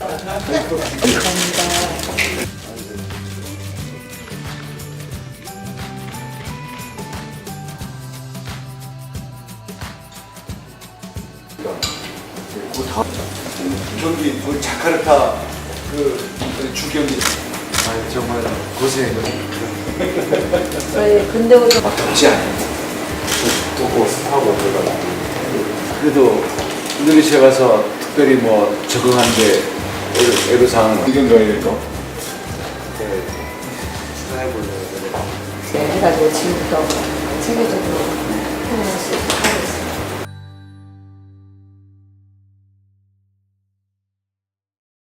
그 다음 저기 그 자카르타 그 주경기 아 정말 고생했네. 저희 근대 오전 막 덥지 않아요. 덥고 습하고 그러다. 그래도 인도네시아 가서 특별히 뭐 적응하는 데 애로- 애로사항은 이런 거예요, 또? 네, 그래. 해가지고 지금부터 체계적으로